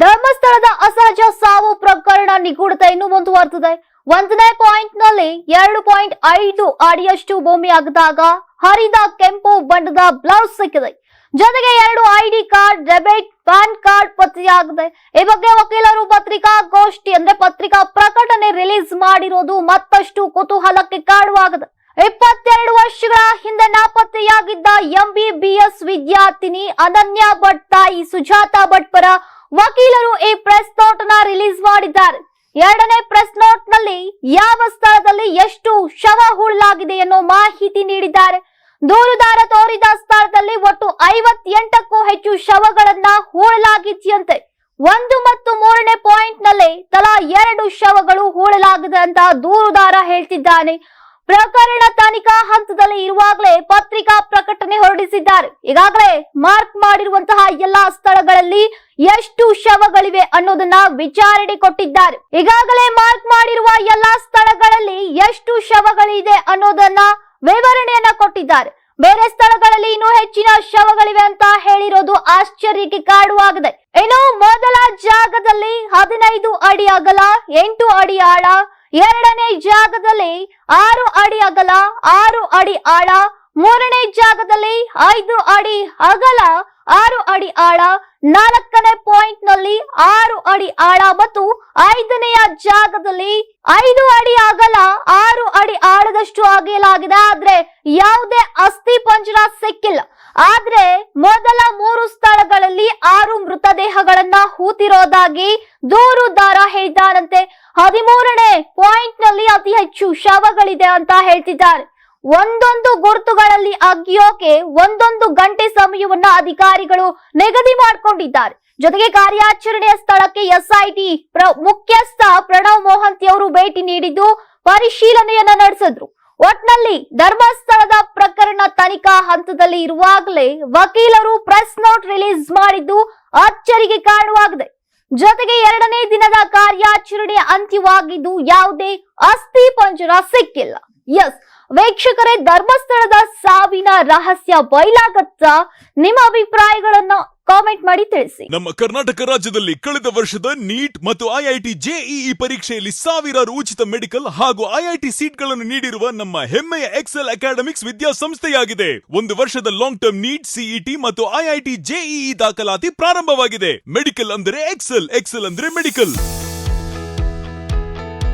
ಧರ್ಮಸ್ಥಳದ ಅಸಹಜ ಸಾವು ಪ್ರಕರಣ ನಿಗೂಢತೆ ಇನ್ನು ಮುಂದುವರೆದಿದೆ. ಒಂದನೇ ಪಾಯಿಂಟ್ನಲ್ಲಿ ಎರಡು ಪಾಯಿಂಟ್ ಐದು ಅಡಿಯಷ್ಟು ಭೂಮಿ ಅಗದಾಗ ಹರಿದ ಕೆಂಪು ಬಣ್ಣದ ಬ್ಲೌಸ್ ಸಿಕ್ಕಿದೆ. ಜೊತೆಗೆ ಎರಡು ID card, debit, PAN card ಪತ್ತೆಯಾಗಿದೆ. ಈ ಬಗ್ಗೆ ವಕೀಲರು ಪತ್ರಿಕಾಗೋಷ್ಠಿ ಅಂದ್ರೆ ಪತ್ರಿಕಾ ಪ್ರಕಟಣೆ ರಿಲೀಸ್ ಮಾಡಿರೋದು ಮತ್ತಷ್ಟು ಕುತೂಹಲಕ್ಕೆ ಕಾರಣವಾಗಿದೆ. ಇಪ್ಪತ್ತೆರಡು ವರ್ಷಗಳ ಹಿಂದೆ ನಾಪತ್ತೆಯಾಗಿದ್ದ ಎಂಬಿಬಿಎಸ್ ವಿದ್ಯಾರ್ಥಿನಿ ಅನನ್ಯ ಭಟ್ ತಾಯಿ ಸುಜಾತಾ ಭಟ್ ಪರ ವಕೀಲರು ಈ ಪ್ರೆಸ್ ನೋಟ್ನ ರಿಲೀಸ್ ಮಾಡಿದ್ದಾರೆ. ಎರಡನೇ ಪ್ರೆಸ್ ನೋಟ್ನಲ್ಲಿ ಯಾವ ಸ್ಥಳದಲ್ಲಿ ಎಷ್ಟು ಶವ ಹೂಳಲಾಗಿದೆ ಎನ್ನೋ ಮಾಹಿತಿ ನೀಡಿದ್ದಾರೆ. ದೂರುದಾರ ತೋರಿದ ಸ್ಥಳದಲ್ಲಿ ಒಟ್ಟು ಐವತ್ತೆಂಟಕ್ಕೂ ಹೆಚ್ಚು ಶವಗಳನ್ನ ಹೂಳಲಾಗಿದೆಯಂತೆ ಒಂದು ಮತ್ತು ಮೂರನೇ ಪಾಯಿಂಟ್ನಲ್ಲಿ ತಲಾ ಎರಡು ಶವಗಳು ಹೂಳಲಾಗಿದೆ ಅಂತ ದೂರುದಾರ ಹೇಳ್ತಿದ್ದಾನೆ. ಪ್ರಕರಣ ತನಿಖಾ ಹಂತದಲ್ಲಿ ಇರುವಾಗಲೇ ಪತ್ರಿಕಾ ಪ್ರಕಟಣೆ ಹೊರಡಿಸಿದ್ದಾರೆ. ಈಗಾಗಲೇ ಮಾರ್ಕ್ ಮಾಡಿರುವಂತಹ ಎಲ್ಲಾ ಸ್ಥಳಗಳಲ್ಲಿ ಎಷ್ಟು ಶವಗಳಿವೆ ಅನ್ನೋದನ್ನ ವಿಚಾರಣೆ ಕೊಟ್ಟಿದ್ದಾರೆ. ಈಗಾಗಲೇ ಮಾರ್ಕ್ ಮಾಡಿರುವ ಎಲ್ಲಾ ಸ್ಥಳಗಳಲ್ಲಿ ಎಷ್ಟು ಶವಗಳಿದೆ ಅನ್ನೋದನ್ನ ವಿವರಣೆಯನ್ನ ಕೊಟ್ಟಿದ್ದಾರೆ. ಬೇರೆ ಸ್ಥಳಗಳಲ್ಲಿ ಇನ್ನೂ ಹೆಚ್ಚಿನ ಶವಗಳಿವೆ ಅಂತ ಹೇಳಿರೋದು ಆಶ್ಚರ್ಯಕ್ಕೆ ಕಾಡುವಾಗಿದೆ. ಇನ್ನು ಮೊದಲ ಜಾಗದಲ್ಲಿ ಹದಿನೈದು ಅಡಿ ಅಗಲ, ಎಂಟು ಅಡಿ ಆಳ ಎರಡನೇ ಜಾಗದಲ್ಲಿ ಆರು ಅಡಿ ಅಗಲ ಆರು ಅಡಿ ಆಳ ಮೂರನೇ ಜಾಗದಲ್ಲಿ ಐದು ಅಡಿ ಅಗಲ. ಆರು ಅಡಿ ಆಳ, ನಾಲ್ಕನೇ ಪಾಯಿಂಟ್ನಲ್ಲಿ ಆರು ಅಡಿ ಆಳ ಮತ್ತು ಐದನೆಯ ಜಾಗದಲ್ಲಿ ಐದು ಅಡಿ ಅಗಲ, ಆರು ಅಡಿ ಆಳದಷ್ಟು ಅಗೆಯಲಾಗಿದೆ. ಆದ್ರೆ ಯಾವುದೇ ಅಸ್ಥಿ ಪಂಜರ ಸಿಕ್ಕಿಲ್ಲ. ಆದ್ರೆ ಮೊದಲ ಮೂರು ಸ್ಥಳಗಳಲ್ಲಿ ಆರು ಮೃತದೇಹಗಳನ್ನ ಹೂತಿರೋದಾಗಿ ದೂರುದಾರ ಹೇಳಿದ್ದಾರಂತೆ ಹದಿಮೂರನೇ ಪಾಯಿಂಟ್ನಲ್ಲಿ ಅತಿ ಹೆಚ್ಚು ಶವಗಳಿದೆ ಅಂತ ಹೇಳ್ತಿದ್ದಾರೆ. ಒಂದೊಂದು ಗುರುತುಗಳಲ್ಲಿ ಅಗಿಯೋಕೆ ಒಂದೊಂದು ಗಂಟೆ ಸಮಯವನ್ನ ಅಧಿಕಾರಿಗಳು ನಿಗದಿ ಮಾಡಿಕೊಂಡಿದ್ದಾರೆ. ಜೊತೆಗೆ ಕಾರ್ಯಾಚರಣೆಯ ಸ್ಥಳಕ್ಕೆ ಎಸ್ಐಟಿ ಮುಖ್ಯಸ್ಥ ಪ್ರಣವ್ ಮೋಹಂತಿ ಅವರು ಭೇಟಿ ನೀಡಿದ್ದು ಪರಿಶೀಲನೆಯನ್ನ ನಡೆಸಿದ್ರು. ಒಟ್ನಲ್ಲಿ ಧರ್ಮಸ್ಥಳದ ಪ್ರಕರಣ ತನಿಖಾ ಹಂತದಲ್ಲಿ ಇರುವಾಗಲೇ ವಕೀಲರು ಪ್ರೆಸ್ ನೋಟ್ ರಿಲೀಸ್ ಮಾಡಿದ್ದು ಅಚ್ಚರಿಗೆ ಕಾರಣವಾಗಿದೆ. ಜೊತೆಗೆ ಎರಡನೇ ದಿನದ ಕಾರ್ಯಾಚರಣೆ ಅಂತ್ಯವಾಗಿದ್ದು ಯಾವುದೇ ಅಸ್ಥಿ ಪಂಜರ ಸಿಕ್ಕಿಲ್ಲ. ಎಸ್ ವೀಕ್ಷಕರೇ, ಧರ್ಮಸ್ಥಳದ ಸಾವಿನ ರಹಸ್ಯ ಬಯಲಾಗತ್ತ ನಿಮ್ಮ ಅಭಿಪ್ರಾಯಗಳನ್ನ ಕಾಮೆಂಟ್ ಮಾಡಿ ತಿಳಿಸಿ. ನಮ್ಮ ಕರ್ನಾಟಕ ರಾಜ್ಯದಲ್ಲಿ ಕಳೆದ ವರ್ಷದ ನೀಟ್ ಮತ್ತು ಐಐಟಿ ಜೆಇಇ ಪರೀಕ್ಷೆಯಲ್ಲಿ ಸಾವಿರಾರು ಉಚಿತ ಮೆಡಿಕಲ್ ಹಾಗೂ ಐಐಟಿ ಸೀಟ್ಗಳನ್ನು ನೀಡಿರುವ ನಮ್ಮ ಹೆಮ್ಮೆಯ ಎಕ್ಸೆಲ್ ಅಕಾಡೆಮಿಕ್ಸ್ ವಿದ್ಯಾಸಂಸ್ಥೆಯಾಗಿದೆ. ಒಂದು ವರ್ಷದ ಲಾಂಗ್ ಟರ್ಮ್ ನೀಟ್ ಸಿಇಟಿ ಮತ್ತು ಐಐಟಿ ಜೆಇಇ ದಾಖಲಾತಿ ಪ್ರಾರಂಭವಾಗಿದೆ. ಮೆಡಿಕಲ್ ಅಂದರೆ ಎಕ್ಸೆಲ್ ಎಕ್ಸೆಲ್ ಅಂದ್ರೆ ಮೆಡಿಕಲ್.